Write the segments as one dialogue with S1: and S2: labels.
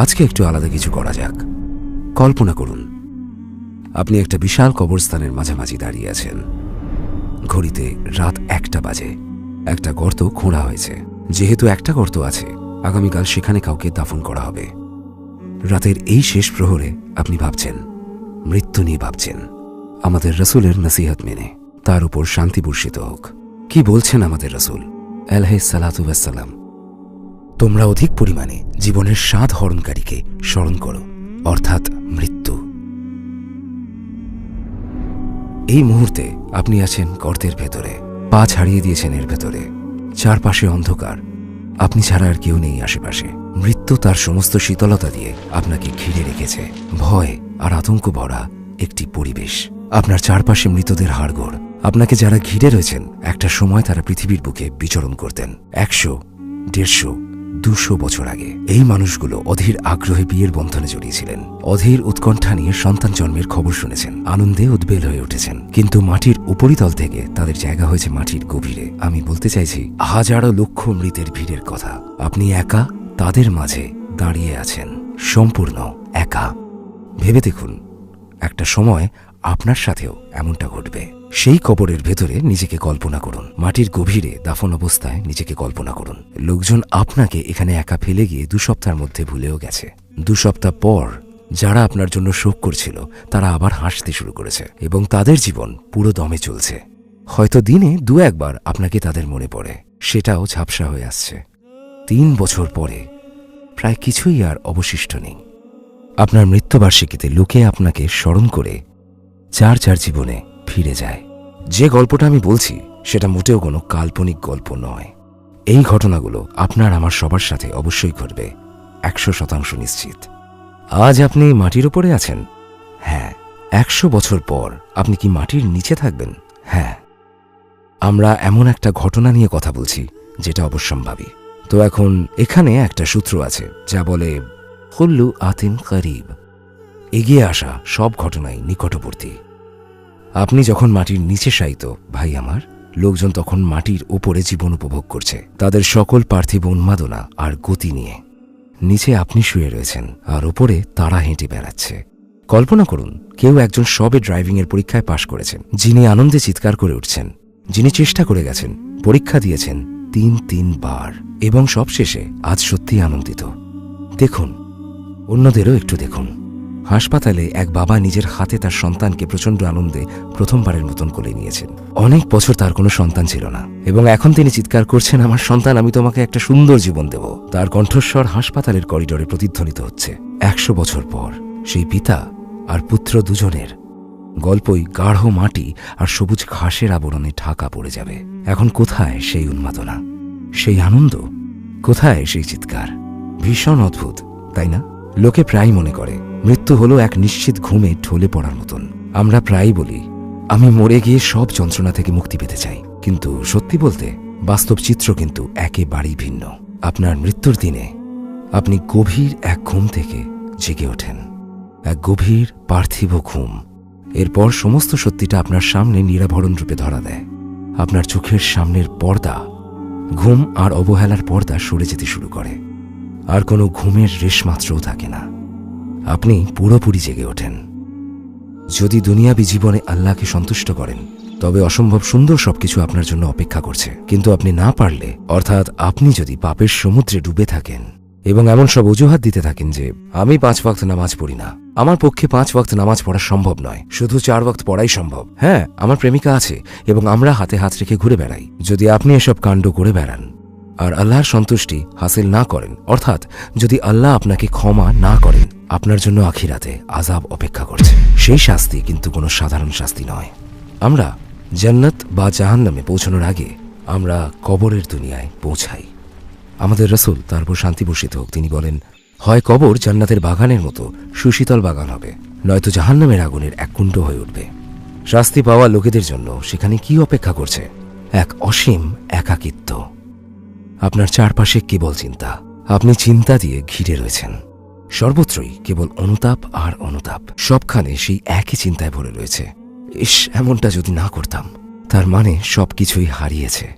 S1: আজকে একটু আলাদা কিছু করা যাক। কল্পনা করুন, আপনি একটা বিশাল কবরস্থানের মাঝামাঝি দাঁড়িয়ে আছেন। ঘড়িতে রাত একটা বাজে। একটা গর্ত খোঁড়া হয়েছে। যেহেতু একটা গর্ত আছে, আগামীকাল সেখানে কাউকে দাফন করা হবে। রাতের এই শেষ প্রহরে আপনি ভাবছেন, মৃত্যু নিয়ে ভাবছেন। আমাদের রসুলের নসিহত মেনে, তার উপর শান্তি বর্ষিত হোক। কি বলছেন আমাদের রসুল? আলহে সালাতাম তোমরা অধিক পরিমাণে জীবনের স্বাদ হরণকারীকে স্মরণ করো, অর্থাৎ মৃত্যু। এই মুহূর্তে আপনি আছেন গর্তের ভেতরে, পা ছাড়িয়ে দিয়েছেন এর ভেতরে। চারপাশে অন্ধকার। আপনি ছাড়া আর কেউ নেই আশেপাশে। মৃত্যু তার সমস্ত শীতলতা দিয়ে আপনাকে ঘিরে রেখেছে। ভয় আর আতঙ্ক ভরা একটি পরিবেশ। আপনার চারপাশে মৃতদের হাড়গোড়। আপনাকে যারা ঘিরে রয়েছেন, একটা সময় তারা পৃথিবীর বুকে বিচরণ করতেন। একশো, দেড়শো দুশো বছর আগে, এই মানুষগুলো অধীর আগ্রহে বিয়ের বন্ধনে জড়িয়েছিলেন। অধীর উৎকণ্ঠা নিয়ে সন্তান জন্মের খবর শুনেছেন। আনন্দে উদ্বেল হয়ে উঠেছেন। কিন্তু মাটির উপরিতল থেকে তাদের জায়গা হয়েছে মাটির গভীরে। আমি বলতে চাইছি, হাজারো লক্ষ মৃতের ভিড়ের কথা। আপনি একা, তাদের মাঝে দাঁড়িয়ে আছেন। সম্পূর্ণ একা। ভেবে দেখুন, একটা সময় আপনার সাথেও এমনটা ঘটবে। সেই কবরের ভেতরে নিজেকে কল্পনা করুন। মাটির গভীরে দাফন অবস্থায় নিজেকে কল্পনা করুন। লোকজন আপনাকে এখানে একা ফেলে গিয়ে দু সপ্তাহের মধ্যে ভুলেও গেছে। দু সপ্তাহ পর যারা আপনার জন্য শোক করছিল, তারা আবার হাসতে শুরু করেছে এবং তাদের জীবন পুরো দমে চলছে। হয়তো দিনে দু একবার আপনাকে তাদের মনে পড়ে। সেটাও ঝাপসা হয়ে আসছে। তিন বছর পরে প্রায় কিছুই আর অবশিষ্ট নেই। আপনার মৃত্যুবার্ষিকীতে লোকে আপনাকে স্মরণ করে যার যার জীবনে ফিরে যায়। যে গল্পটা আমি বলছি, সেটা মোটেও কোনো কাল্পনিক গল্প নয়। এই ঘটনাগুলো আপনার আমার সবার সাথে অবশ্যই ঘটবে, একশো শতাংশ নিশ্চিত। আজ আপনি মাটির উপরে আছেন? হ্যাঁ একশো বছর পর আপনি কি মাটির নিচে থাকবেন? হ্যাঁ। আমরা এমন একটা ঘটনা নিয়ে কথা বলছি, যেটা অবশ্যম্ভাবী। তো এখন এখানে একটা সূত্র আছে, যা বলে, হল্লু আতিন করিব। এগিয়ে আসা সব ঘটনাই নিকটবর্তী। আপনি যখন মাটির নিচে শায়িত, ভাই আমার, লোকজন তখন মাটির ওপরে জীবন উপভোগ করছে। তাদের সকল পার্থিব উন্মাদনা আর গতি নিয়ে। নিচে আপনি শুয়ে রয়েছেন, আর ওপরে তারা হেঁটে বেড়াচ্ছে। কল্পনা করুন, কেউ একজন সবে ড্রাইভিংয়ের পরীক্ষায় পাশ করেছেন, যিনি আনন্দে চিৎকার করে উঠছেন, যিনি চেষ্টা করে গেছেন, পরীক্ষা দিয়েছেন তিন তিন বার এবং সবশেষে আজ সত্যি আনন্দিত। দেখুন, অন্যদেরও একটু দেখুন। হাসপাতালে এক বাবা নিজের হাতে তার সন্তানকে প্রচণ্ড আনন্দে প্রথমবারের মতন কোলে নিয়েছেন। অনেক বছর তার কোনো সন্তান ছিল না। এবং এখন তিনি চিৎকার করছেন, আমার সন্তান, আমি তোমাকে একটা সুন্দর জীবন দেব। তার কণ্ঠস্বর হাসপাতালের করিডরে প্রতিধ্বনিত হচ্ছে। একশো বছর পর সেই পিতা আর পুত্র দুজনের গল্পই গাঢ় মাটি আর সবুজ ঘাসের আবরণে ঢাকা পড়ে যাবে। এখন কোথায় সেই উন্মাদনা? সেই আনন্দ? কোথায় সেই চিৎকার? ভীষণ অদ্ভুত, তাই না? লোকে প্রায় মনে করে মৃত্যু হলো এক নিশ্চিত ঘুমে ঢলে পড়ার মতন। আমরা প্রায়ই বলি, আমি মরে গিয়ে সব যন্ত্রণা থেকে মুক্তি পেতে চাই। কিন্তু সত্যি বলতে, বাস্তব চিত্র কিন্তু একেবারেই ভিন্ন। আপনার মৃত্যুর দিনে, আপনি গভীর এক ঘুম থেকে জেগে ওঠেন। এক গভীর পার্থিব ঘুম। এরপর সমস্ত সত্যিটা আপনার সামনে নিরাভরণ রূপে ধরা দেয়। আপনার চোখের সামনের পর্দা, ঘুম আর অবহেলার পর্দা সরে যেতে শুরু করে। আর কোনো ঘুমের রেশমাত্রও থাকে না। আপনি পুরোপুরি জেগে ওঠেন। যদি দুনিয়াবি জীবনে আল্লাহকে সন্তুষ্ট করেন, তবে অসম্ভব সুন্দর সবকিছু আপনার জন্য অপেক্ষা করছে। কিন্তু আপনি না পারলে, অর্থাৎ আপনি যদি পাপের সমুদ্রে ডুবে থাকেন, এবং এমন সব অজুহাত দিতে থাকেন যে, আমি পাঁচ ওয়াক্ত নামাজ পড়ি না। আমার পক্ষে পাঁচ ওয়াক্ত নামাজ পড়া সম্ভব নয়, শুধু চার ওয়াক্ত পড়াই সম্ভব। হ্যাঁ আমার প্রেমিকা আছে, এবং আমরা হাতে হাত রেখে ঘুরে বেড়াই। যদি আপনি এসব কাণ্ড করে বেড়ান আর আল্লাহর সন্তুষ্টি হাসিল না করেন। অর্থাৎ, যদি আল্লাহ আপনাকে ক্ষমা না করেন, আপনার জন্য আখিরাতে আজাব অপেক্ষা করছে। সেই শাস্তি কিন্তু কোনো সাধারণ শাস্তি নয়। আমরা জান্নাত বা জাহান্নামে পৌঁছানোর আগে আমরা কবরের দুনিয়ায় পৌঁছাই। আমাদের রসুল তারপর শান্তি বর্ষিত হোক। তিনি বলেন, হয় কবর জান্নাতের বাগানের মতো, সুশীতল বাগান হবে। নয়তো জাহান্নামের আগুনের এক কুণ্ড হয়ে উঠবে। শাস্তি পাওয়া লোকেদের জন্য সেখানে কি অপেক্ষা করছে? এক অসীম একাকিত্ব। আপনার চারপাশে কেবল চিন্তা। আপনি চিন্তা দিয়ে ঘিরে রয়েছেন। সর্বত্রই কেবল অনুতাপ আর অনুতাপ। সবখানে সেই একই চিন্তায় ভরে রয়েছে। ইস, এমনটা যদি না করতাম, তার মানে সবকিছুই হারিয়েছে।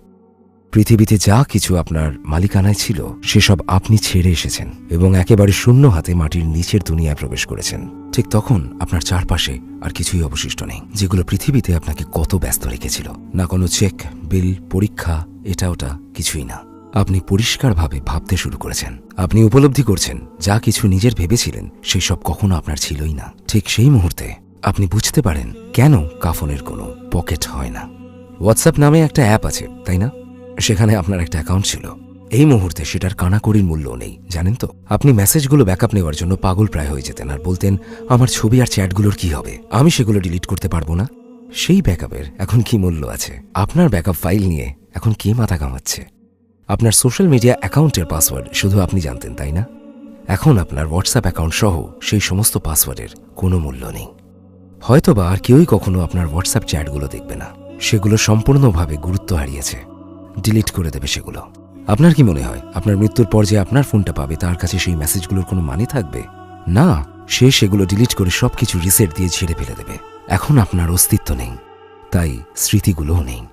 S1: পৃথিবীতে যা কিছু আপনার মালিকানায় ছিল, সেসব আপনি ছেড়ে এসেছেন এবং একেবারে শূন্য হাতে মাটির নিচের দুনিয়ায় প্রবেশ করেছেন। ঠিক তখন আপনার চারপাশে আর কিছুই অবশিষ্ট নেই, যেগুলো পৃথিবীতে আপনাকে কত ব্যস্ত রেখেছিল। না কোনো চেক, বিল, পরীক্ষা, এটা ওটা, কিছুই না। আপনি পরিষ্কারভাবে ভাবতে শুরু করেছেন। আপনি উপলব্ধি করছেন, যা কিছু নিজের ভেবেছিলেন, সেই সব কখনো আপনার ছিলই না। ঠিক সেই মুহূর্তে আপনি বুঝতে পারেন কেন কাফনের কোনো পকেট হয় না। হোয়াটসঅ্যাপ নামে একটা অ্যাপ আছে, তাই না? সেখানে আপনার একটা অ্যাকাউন্ট ছিল। এই মুহূর্তে সেটার কানাকড়ির মূল্য নেই, জানেন তো? আপনি মেসেজগুলো ব্যাকআপ নেওয়ার জন্য পাগল প্রায় হয়ে যেতেন আর বলতেন, আমার ছবি আর চ্যাটগুলোর কি হবে? আমি সেগুলো ডিলিট করতে পারব না? সেই ব্যাকআপের এখন কি মূল্য আছে? আপনার ব্যাকআপ ফাইল নিয়ে এখন কে মাথা কামাচ্ছে আপনার সোশ্যাল মিডিয়া অ্যাকাউন্টের পাসওয়ার্ড শুধু আপনি জানতেন, তাই না? এখন আপনার হোয়াটসঅ্যাপ অ্যাকাউন্ট সহ সেই সমস্ত পাসওয়ার্ডের কোনো মূল্য নেই। হয়তোবা আর কেউই কখনো আপনার হোয়াটসঅ্যাপ চ্যাটগুলো দেখবে না। সেগুলো সম্পূর্ণভাবে গুরুত্ব হারিয়েছে। ডিলিট করে দেবে সেগুলো। আপনার কি মনে হয়, আপনার মৃত্যুর পর যে আপনার ফোনটা পাবে, তার কাছে সেই মেসেজগুলোর কোনো মানে থাকবে? না, সে সেগুলো ডিলিট করে সবকিছু রিসেট দিয়ে ছেড়ে ফেলে দেবে। এখন আপনার অস্তিত্ব নেই। তাই স্মৃতিগুলোও নেই।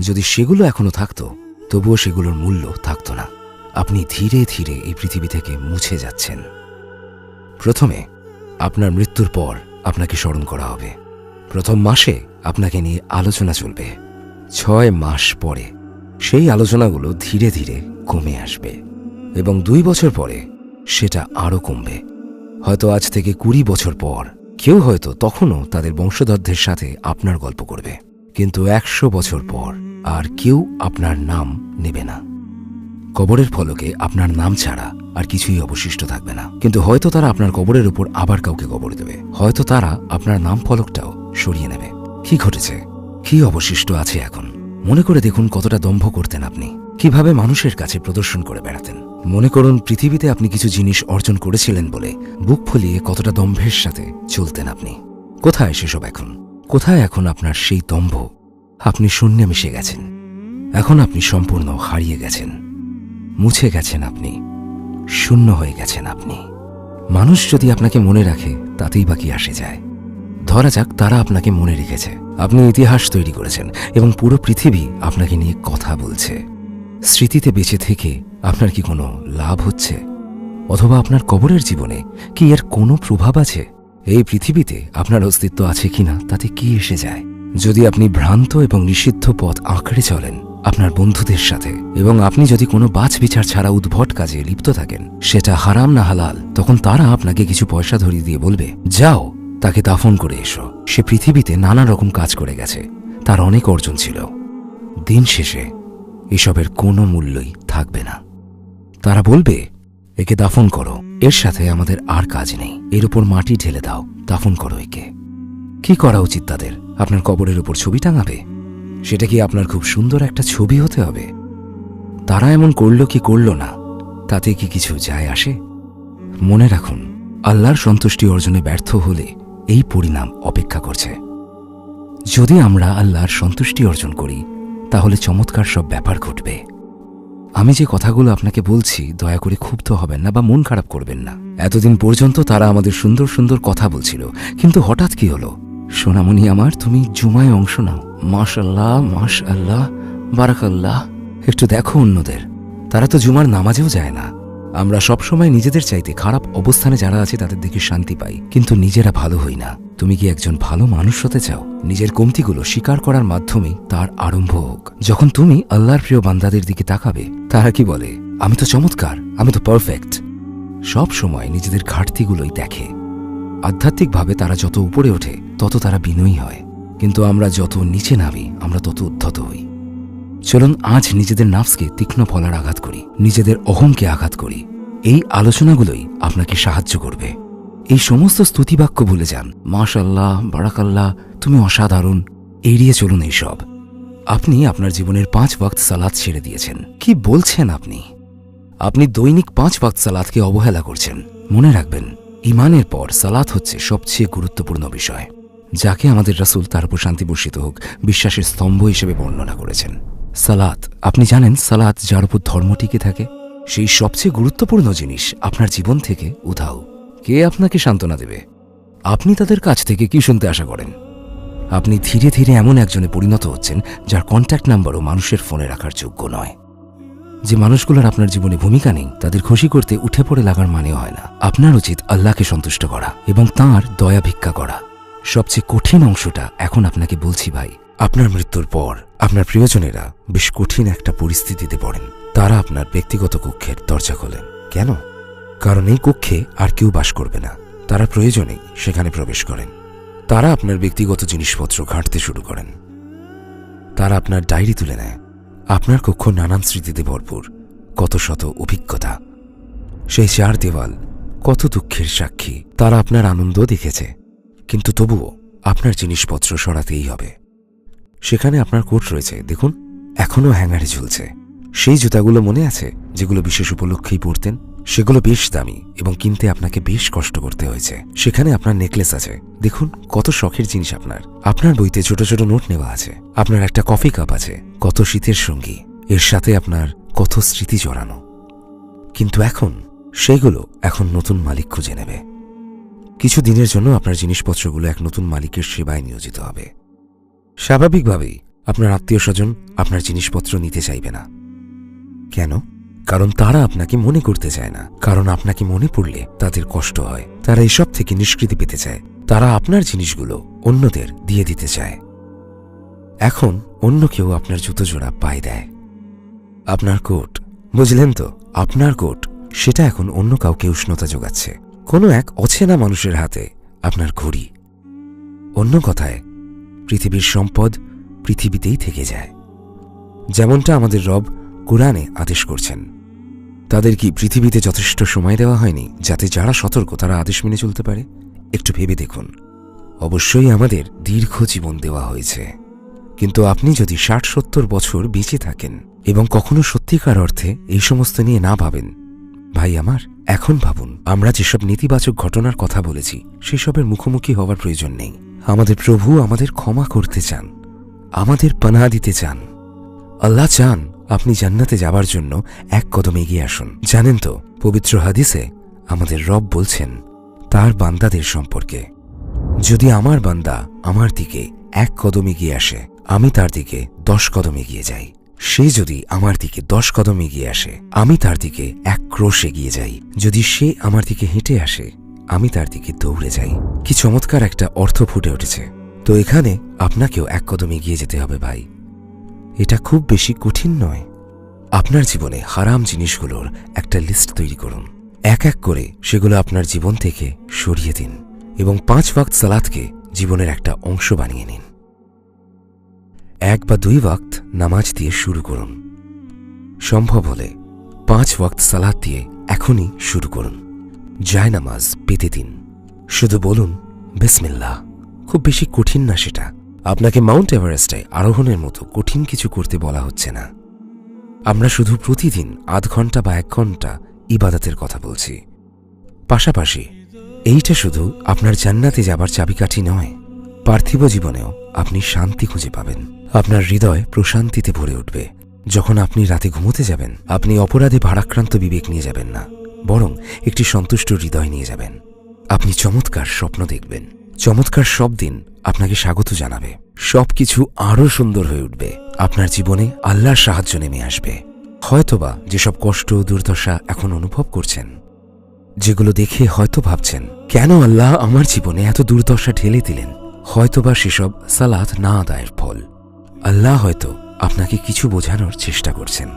S1: যদি সেগুলো এখনও থাকতো তবুও সেগুলোর মূল্য থাকতো না। আপনি ধীরে ধীরে এই পৃথিবী থেকে মুছে যাচ্ছেন। প্রথমে আপনার মৃত্যুর পর আপনাকে স্মরণ করা হবে। প্রথম মাসে আপনাকে নিয়ে আলোচনা চলবে। ছয় মাস পরে সেই আলোচনাগুলো ধীরে ধীরে কমে আসবে এবং দুই বছর পরে সেটা আরও কমবে। হয়তো আজ থেকে কুড়ি বছর পর কেউ হয়তো তখনও তাদের বংশধরদের সাথে আপনার গল্প করবে। কিন্তু একশো বছর পর আর কেউ আপনার নাম নেবে না। কবরের ফলকে আপনার নাম ছাড়া আর কিছুই অবশিষ্ট থাকবে না। কিন্তু হয়তো তারা আপনার কবরের উপর আবার কাউকে কবর দেবে। হয়তো তারা আপনার নাম ফলকটাও সরিয়ে নেবে। কি ঘটেছে? কি অবশিষ্ট আছে এখন? মনে করে দেখুন কতটা দম্ভ করতেন আপনি। কীভাবে মানুষের কাছে প্রদর্শন করে বেড়াতেন। মনে করুন পৃথিবীতে আপনি কিছু জিনিস অর্জন করেছিলেন বলে বুক ফুলিয়ে কতটা দম্ভের সাথে চলতেন আপনি। কোথায় সেসব এখন? কোথায় এখন আপনার সেই দম্ভ? আপনি শূন্যে মিশে গেছেন। এখন আপনি সম্পূর্ণ হারিয়ে গেছেন। মুছে গেছেন আপনি। শূন্য হয়ে গেছেন আপনি। মানুষ যদি আপনাকে মনে রাখে, তাতেই বাকি আসে যায়। ধরা যাক তারা আপনাকে মনে রেখেছে। আপনি ইতিহাস তৈরি করেছেন এবং পুরো পৃথিবী আপনাকে নিয়ে কথা বলছে। স্মৃতিতে বেঁচে থেকে আপনার কি কোনো লাভ হচ্ছে? অথবা আপনার কবরের জীবনে কি এর কোনো প্রভাব আছে? এই পৃথিবীতে আপনার অস্তিত্ব আছে কিনা তাতে কি এসে যায়? যদি আপনি ভ্রান্ত এবং নিষিদ্ধ পথ আঁকড়ে চলেন আপনার বন্ধুদের সাথে, এবং আপনি যদি কোনো বাছ বিচার ছাড়া উদ্ভট কাজে লিপ্ত থাকেন, সেটা হারাম না হালাল, তখন তারা আপনাকে কিছু পয়সা ধরিয়ে দিয়ে বলবে, যাও, তাকে দাফন করে এসো। সে পৃথিবীতে নানা রকম কাজ করে গেছে, তার অনেক অর্জন ছিল। দিন শেষে এসবের কোনো মূল্যই থাকবে না। তারা বলবে, একে দাফন করো। এর সাথে আমাদের আর কাজ নেই। এর উপর মাটি ঢেলে দাও, দাফন করো একে। কি করা উচিত তাদের? আপনার কবরের উপর ছবি টাঙাবে? সেটা কি আপনার খুব সুন্দর একটা ছবি হতে হবে? তারা এমন করল কি করল না, তাতে কি কিছু যায় আসে? মনে রাখুন, আল্লাহর সন্তুষ্টি অর্জনে ব্যর্থ হলে এই পরিণাম অপেক্ষা করছে। যদি আমরা আল্লাহর সন্তুষ্টি অর্জন করি, তাহলে চমৎকার সব ব্যাপার ঘটবে। আমি যে কথাগুলো আপনাকে বলছি, দয়া করে ক্ষুব্ধ হবেন না বা মন খারাপ করবেন না। এতদিন পর্যন্ত তারা আমাদের সুন্দর সুন্দর কথা বলছিল, কিন্তু হঠাৎ কি হলো? সোনামণি আমার, তুমি জুমায় অংশ নাও। মাস আল্লাহ বারাকাল্লাহ। একটু দেখো অন্যদের। তারা তো জুমার নামাজেও যায় না। আমরা সবসময় নিজেদের চাইতে খারাপ অবস্থানে যারা আছে, তাদের দিকে শান্তি পাই। কিন্তু নিজেরা ভালো হই না। তুমি কি একজন ভালো মানুষ হতে চাও? নিজের কমতিগুলো স্বীকার করার মাধ্যমে তার আরম্ভ হোক। যখন তুমি আল্লাহর প্রিয় বান্দাদের দিকে তাকাবে, তারা কি বলে? আমি তো চমৎকার, আমি তো পারফেক্ট সব সময় নিজেদের ঘাটতিগুলোই দেখে। আধ্যাত্মিকভাবে তারা যত উপরে ওঠে, তত তারা বিনয়ী হয়। কিন্তু আমরা যত নিচে নামি, আমরা তত উদ্ধত হই। চলুন আজ নিজেদের নাফসকে তীক্ষ্ণ ফলার আঘাত করি, নিজেদের অহংকে আঘাত করি। এই আলোচনাগুলোই আপনাকে সাহায্য করবে। এই সমস্ত স্তুতিবাক্য ভুলে যান। মাশাল্লাহ বারাকাল্লাহ, তুমি অসাধারণ। এড়িয়ে চলুন এইসব। আপনি আপনার জীবনের পাঁচ ওয়াক্ত সালাদ ছেড়ে দিয়েছেন। কি বলছেন আপনি? আপনি দৈনিক পাঁচ ওয়াক্ত সালাদকে অবহেলা করছেন। মনে রাখবেন ইমানের পর সালাত হচ্ছে সবচেয়ে গুরুত্বপূর্ণ বিষয়, যাকে আমাদের রাসূল তার উপর শান্তি বর্ষিত হোক, বিশ্বাসের স্তম্ভ হিসেবে বর্ণনা করেছেন। সালাত। আপনি জানেন, সালাত যার উপর ধর্ম টিকে থাকে, সেই সবচেয়ে গুরুত্বপূর্ণ জিনিস আপনার জীবন থেকে উধাও। কে আপনাকে সান্ত্বনা দেবে? আপনি তাদের কাছ থেকে কি শুনতে আশা করেন? আপনি ধীরে ধীরে এমন একজনে পরিণত হচ্ছেন, যার কন্ট্যাক্ট নাম্বারও মানুষের ফোনে রাখার যোগ্য নয়। যে মানুষগুলোর আপনার জীবনে ভূমিকা নেই, তাদের খুশি করতে উঠে পড়ে লাগার মানেও হয় না। আপনার উচিত আল্লাহকে সন্তুষ্ট করা এবং তাঁর দয়া ভিক্ষা করা। সবচেয়ে কঠিন অংশটা এখন আপনাকে বলছি ভাই, আপনার মৃত্যুর পর। আপনার প্রিয়জনেরা বেশ কঠিন একটা পরিস্থিতিতে পড়েন। তারা আপনার ব্যক্তিগত কক্ষের দরজা খোলেন। কেন? কারণ এই কক্ষে আর কেউ বাস করবে না। তারা প্রয়োজনেই সেখানে প্রবেশ করেন। তারা আপনার ব্যক্তিগত জিনিসপত্র ঘাঁটতে শুরু করেন। তারা আপনার ডায়েরি তুলে নেয়। আপনার কক্ষ নানান স্মৃতিতে ভরপুর। কত শত অভিজ্ঞতা। সেই চার দেওয়াল, কত দুঃখের সাক্ষী। তারা আপনার আনন্দ দেখেছে। কিন্তু তবুও আপনার জিনিসপত্র সরাতেই হবে। সেখানে আপনার কোট রয়েছে, দেখুন, এখনও হ্যাঙ্গারে ঝুলছে। সেই জুতাগুলো মনে আছে, যেগুলো বিশেষ উপলক্ষেই পরতেন? সেগুলো বেশ দামি এবং কিনতে আপনাকে বেশ কষ্ট করতে হয়েছে। সেখানে আপনার নেকলেস আছে, দেখুন, কত শখের জিনিস আপনার। আপনার বইতে ছোট ছোট নোট নেওয়া আছে, আপনার একটা কফি কাপ আছে, কত শীতের সঙ্গী, এর সাথে আপনার কত স্মৃতি জড়ানো। কিন্তু এখন সেইগুলো এখন নতুন মালিক খুঁজে নেবে। কিছু দিনের জন্য আপনার জিনিসপত্রগুলো এক নতুন মালিকের সেবায় নিয়োজিত হবে। স্বাভাবিকভাবেই আপনার আত্মীয় স্বজন আপনার জিনিসপত্র নিতে চাইবে না। কেন? কারণ তারা আপনাকে মনে করতে চায় না। কারণ আপনাকে মনে পড়লে তাদের কষ্ট হয়। তারা এসব থেকে নিষ্কৃতি পেতে চায়। তারা আপনার জিনিসগুলো অন্যদের দিয়ে দিতে চায়। এখন অন্য কেউ আপনার জুতো জোড়া পায়ে দেয়। আপনার কোট, বুঝলেন তো? আপনার কোট, সেটা এখন অন্য কাউকে উষ্ণতা যোগাচ্ছে। কোনো এক অচেনা মানুষের হাতে আপনার ঘড়ি। অন্য কথায় পৃথিবীর সম্পদ পৃথিবীতেই থেকে যায়। যেমনটা আমাদের রব কোরআনে আদেশ করছেন। তাদের কি পৃথিবীতে যথেষ্ট সময় দেওয়া হয়নি, যাতে যারা সতর্ক তারা আদেশ মেনে চলতে পারে? একটু ভেবে দেখুন। অবশ্যই আমাদের দীর্ঘ জীবন দেওয়া হয়েছে। কিন্তু আপনি যদি ষাট সত্তর বছর বেঁচে থাকেন এবং কখনো সত্যিকার অর্থে এই সমস্ত নিয়ে না ভাবেন, ভাই আমার, এখন ভাবুন, আমরা যেসব নেতিবাচক ঘটনার কথা বলেছি, সেসবের মুখোমুখি হওয়ার প্রয়োজন নেই। আমাদের প্রভু আমাদের ক্ষমা করতে চান, আমাদের পানা দিতে চান। আল্লাহ চান আপনি জান্নাতে যাবার জন্য এক কদম এগিয়ে আসুন। জানেন তো, পবিত্র হাদিসে আমাদের রব বলছেন, তার বান্দাদের সম্পর্কে। যদি আমার বান্দা আমার দিকে এক কদম এগিয়ে আসে, আমি তার দিকে দশ কদম এগিয়ে যাই। সে যদি আমার দিকে দশ কদম এগিয়ে আসে, আমি তার দিকে এক ক্রোশ এগিয়ে যাই। যদি সে আমার দিকে হেঁটে আসে আমি তার দিকে দৌড়ে যাই। কি চমৎকার একটা অর্থ ফুটে উঠেছে। তো এখানে আপনাকেও এক কদম এগিয়ে যেতে হবে, ভাই। এটা খুব বেশি কঠিন নয়। আপনার জীবনে হারাম জিনিসগুলোর একটা লিস্ট তৈরি করুন। এক এক করে সেগুলো আপনার জীবন থেকে সরিয়ে দিন এবং পাঁচ ওয়াক্ত সালাদকে জীবনের একটা অংশ বানিয়ে নিন। এক বা দুই ওয়াক্ত নামাজ দিয়ে শুরু করুন। সম্ভব হলে পাঁচ ওয়াক্ত সালাদ দিয়ে এখনই শুরু করুন। জায় নামাজ পেতে দিন শুধু বলুন, বিসমিল্লাহ। খুব বেশি কঠিন না সেটা। আপনাকে মাউন্ট এভারেস্টে আরোহণের মতো কঠিন কিছু করতে বলা হচ্ছে না। আমরা শুধু প্রতিদিন আধ ঘণ্টা বা এক ঘণ্টা ইবাদতের কথা বলছি। পাশাপাশি, এইটা শুধু আপনার জান্নাতে যাবার চাবিকাঠি নয়, পার্থিব জীবনেও আপনি শান্তি খুঁজে পাবেন। আপনার হৃদয় প্রশান্তিতে ভরে উঠবে। যখন আপনি রাতে ঘুমোতে যাবেন, আপনি অপরাধে ভারাক্রান্ত বিবেক নিয়ে যাবেন না। বরং একটি সন্তুষ্ট হৃদয় নিয়ে যাবেন। আপনি চমৎকার স্বপ্ন দেখবেন। চমৎকার সব দিন আপনাকে স্বাগত জানাবে। সবকিছু আরও সুন্দর হয়ে উঠবে। আপনার জীবনে আল্লাহর সাহায্য নেমে আসবে। হয়তোবা যেসব কষ্ট, দুর্দশা এখন অনুভব করছেন, যেগুলো দেখে হয়তো ভাবছেন, কেন আল্লাহ আমার জীবনে এত দুর্দশা ঢেলে দিলেন? হয়তোবা সেসব সালাত না আদায়ের ফল। আল্লাহ হয়তো আপনাকে কিছু বোঝানোর চেষ্টা করছেন।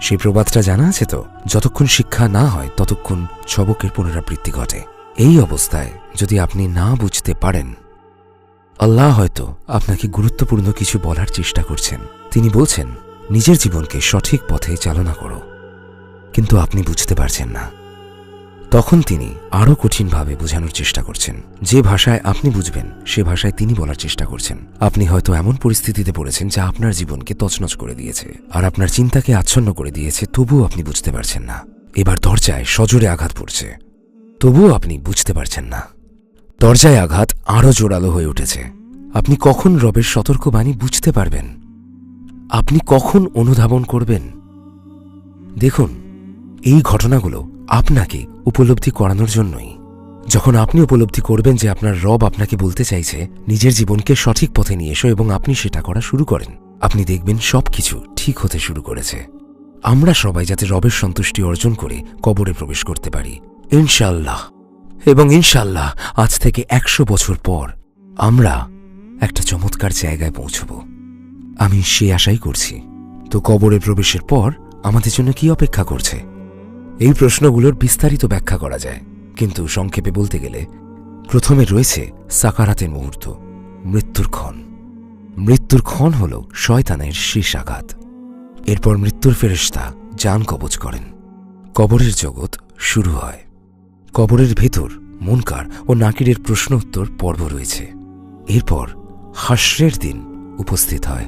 S1: সেই প্রবাদটা জানা আছে তো? যতক্ষণ শিক্ষা না হয়, ততক্ষণ ছবকের পুনরাবৃত্তি ঘটে। এই অবস্থায় যদি আপনি না বুঝতে পারেন, আল্লাহ হয়তো আপনাকে গুরুত্বপূর্ণ কিছু বলার চেষ্টা করছেন। তিনি বলছেন, নিজের জীবনকে সঠিক পথে চালনা করো। কিন্তু আপনি বুঝতে পারছেন না। তখন তিনি আরও কঠিনভাবে বোঝানোর চেষ্টা করছেন। যে ভাষায় আপনি বুঝবেন, সে ভাষায় তিনি বলার চেষ্টা করছেন। আপনি হয়তো এমন পরিস্থিতিতে পড়েছেন যা আপনার জীবনকে তছনছ করে দিয়েছে, আর আপনার চিন্তাকে আচ্ছন্ন করে দিয়েছে, তবুও আপনি বুঝতে পারছেন না। এবার দরজায় সজোরে আঘাত পড়ছে। তবুও আপনি বুঝতে পারছেন না। দরজায় আঘাত আরও জোরালো হয়ে উঠেছে। আপনি কখন রবের সতর্কবাণী বুঝতে পারবেন? আপনি কখন অনুধাবন করবেন? দেখুন এই ঘটনাগুলো আপনাকে উপলব্ধি করানোর জন্যই। যখন আপনি উপলব্ধি করবেন যে আপনার রব আপনাকে বলতে চাইছে, নিজের জীবনকে সঠিক পথে নিয়ে এসো এবং আপনি সেটা করা শুরু করেন। আপনি দেখবেন সবকিছু ঠিক হতে শুরু করেছে। আমরা সবাই যাতে রবের সন্তুষ্টি অর্জন করে কবরে প্রবেশ করতে পারি। ইনশাল্লাহ এবং ইনশাল্লাহ আজ থেকে একশো বছর পর আমরা একটা চমৎকার জায়গায় পৌঁছব। আমি সে আশাই করছি। তো কবরে প্রবেশের পর আমাদের জন্য কি অপেক্ষা করছে? এই প্রশ্নগুলোর বিস্তারিত ব্যাখ্যা করা যায়। কিন্তু সংক্ষেপে বলতে গেলে, প্রথমে রয়েছে সাকারাতের মুহূর্ত, মৃত্যুর ক্ষণ। মৃত্যুর ক্ষণ হল শয়তানের শেষ আঘাত। এরপর মৃত্যুর ফেরেশতা যান কবচ করেন। কবরের জগৎ শুরু হয়। কবরের ভেতর মুনকার ও নাকিরের প্রশ্ন উত্তর পর্ব রয়েছে। এরপর হাসরের দিন উপস্থিত হয়।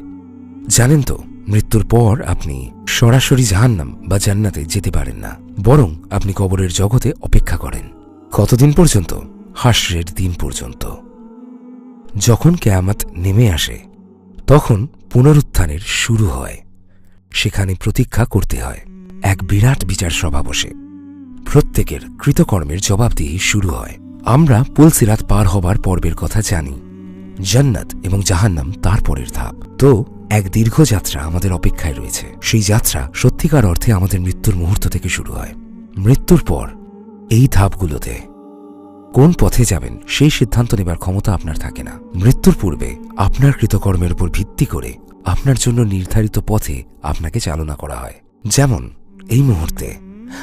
S1: জানেন তো মৃত্যুর পর আপনি সরাসরি জাহান্নাম বা জান্নাতে যেতে পারেন না, বরং আপনি কবরের জগতে অপেক্ষা করেন। কতদিন পর্যন্ত? হাসরের দিন পর্যন্ত। যখন কেয়ামত নেমে আসে, তখন পুনরুত্থানের শুরু হয়। সেখানে প্রতীক্ষা করতে হয়। এক বিরাট বিচার সভা বসে। প্রত্যেকের কৃতকর্মের জবাব দিয়েই শুরু হয়। আমরা পুলসিরাত পার হবার পর্বের কথা জানি। জান্নাত এবং জাহান্নাম তারপরের ধাপ। তো এক দীর্ঘ যাত্রা আমাদের অপেক্ষায় রয়েছে। সেই যাত্রা সত্যিকার অর্থে আমাদের মৃত্যুর মুহূর্ত থেকে শুরু হয়। মৃত্যুর পর এই ধাপগুলোতে কোন পথে যাবেন সেই সিদ্ধান্ত নেবার ক্ষমতা আপনার থাকে না। মৃত্যুর পূর্বে আপনার কৃতকর্মের উপর ভিত্তি করে আপনার জন্য নির্ধারিত পথে আপনাকে চালনা করা হয়। যেমন, এই মুহূর্তে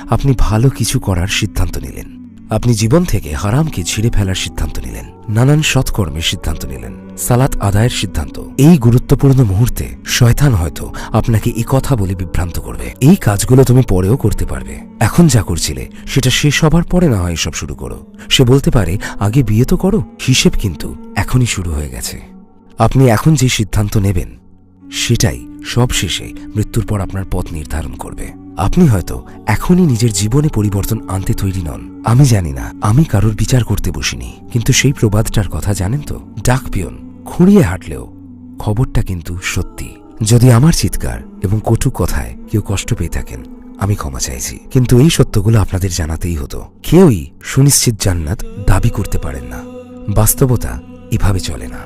S1: আপনি ভালো কিছু করার সিদ্ধান্ত নিলেন। আপনি জীবন থেকে হারামকে ছিঁড়ে ফেলার সিদ্ধান্ত নিলেন। নানান সৎকর্মের সিদ্ধান্ত নিলেন। সালাত আদায়ের সিদ্ধান্ত। এই গুরুত্বপূর্ণ মুহূর্তে শয়তান হয়তো আপনাকে এই কথা বলে বিভ্রান্ত করবে। এই কাজগুলো তুমি পরেও করতে পারবে। এখন যা করছিলে, সেটা শেষ হবার পরে না হয় এসব শুরু করো। সে বলতে পারে, আগে বিয়ে তো করো। হিসেব কিন্তু এখনই শুরু হয়ে গেছে। আপনি এখন যে সিদ্ধান্ত নেবেন, সেটাই সব শেষে মৃত্যুর পর আপনার পথ নির্ধারণ করবে। আপনি হয়তো এখনই নিজের জীবনে পরিবর্তন আনতে তৈরি নন। আমি জানি না, আমি কারোর বিচার করতে বসিনি। কিন্তু সেই প্রবাদটার কথা জানেন তো? ডাক পিয়ন, খুঁড়িয়ে হাঁটলেও খবরটা কিন্তু সত্যি। যদি আমার চিৎকার এবং কটু কথায় কেউ কষ্ট পেয়ে থাকেন, আমি ক্ষমা চাইছি। কিন্তু এই সত্যগুলো আপনাদের জানাতেই হতো। কেউই সুনিশ্চিত জান্নাত দাবি করতে পারেন না। বাস্তবতা এভাবে চলে না।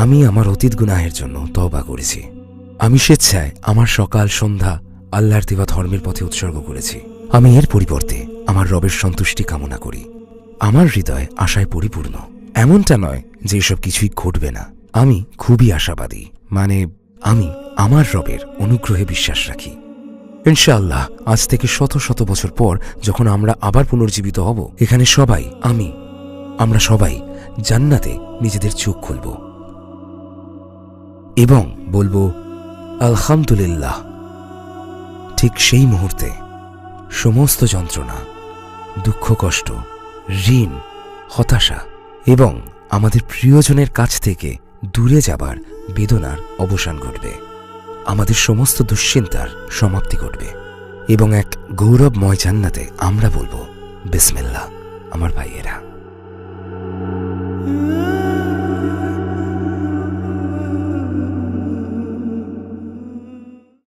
S1: আমি আমার অতীত গুনাহের জন্য তওবা করেছি। আমি স্বেচ্ছায় আমার সকাল, সন্ধ্যা আল্লাহর দেওয়া ধর্মের পথে উৎসর্গ করেছি। আমি এর পরিবর্তে আমার রবের সন্তুষ্টি কামনা করি। আমার হৃদয় আশায় পরিপূর্ণ। এমনটা নয় যে এসব কিছুই ঘটবে না। আমি খুবই আশাবাদী। মানে আমি আমার রবের অনুগ্রহে বিশ্বাস রাখি। ইনশাআল্লাহ, আজ থেকে শত শত বছর পর যখন আমরা আবার পুনর্জীবিত হব, এখানে সবাই, আমি, আমরা সবাই জান্নাতে নিজেদের চোখ খুলব। এবং বলব, আলহামদুলিল্লাহ। ঠিক সেই মুহূর্তে সমস্ত যন্ত্রণা, দুঃখ, কষ্ট, ঋণ, হতাশা এবং আমাদের প্রিয়জনের কাছ থেকে দূরে যাবার বেদনার অবসান ঘটবে। আমাদের সমস্ত দুশ্চিন্তার সমাপ্তি ঘটবে এবং এক গৌরবময় জান্নাতে আমরা বলব বিসমিল্লা আমার ভাইয়েরা।